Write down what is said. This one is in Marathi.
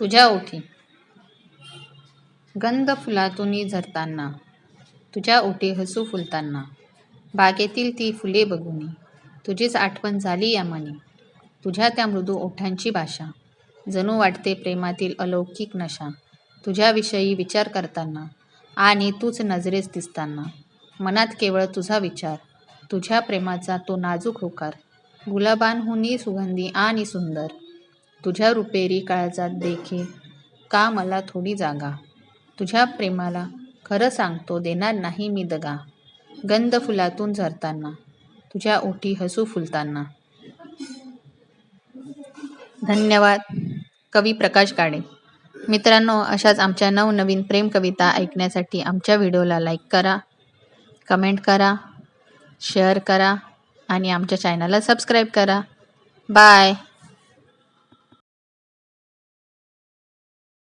तुझ्या ओठी. गंध फुलातून झरताना. तुझ्या ओठी हसू फुलताना. बागेतील ती फुले बघूनी. तुझीच आठवण झाली या मनी. तुझ्या त्या मृदू ओठांची भाषा. जणू वाटते प्रेमातील अलौकिक नशा. तुझ्याविषयी विचार करताना. आणि तूच नजरेस दिसताना. मनात केवळ तुझा विचार. तुझ्या प्रेमाचा तो नाजूक होकार. गुलाबांहूनही सुगंधी आणि सुंदर. तुझ्या रुपेरी काळजात देखील का मला थोडी जागा? तुझ्या प्रेमाला खरं सांगतो देणार नाही मी दगा. गंध फुलातून झरताना तुझ्या ओठी हसू फुलताना. धन्यवाद कवी प्रकाश काळे. मित्रांनो अशाच आमच्या नवनवीन प्रेम कविता ऐकण्यासाठी आमच्या व्हिडिओला लाईक करा कमेंट करा शेअर करा आणि आमच्या चॅनलला सबस्क्राईब करा. बाय!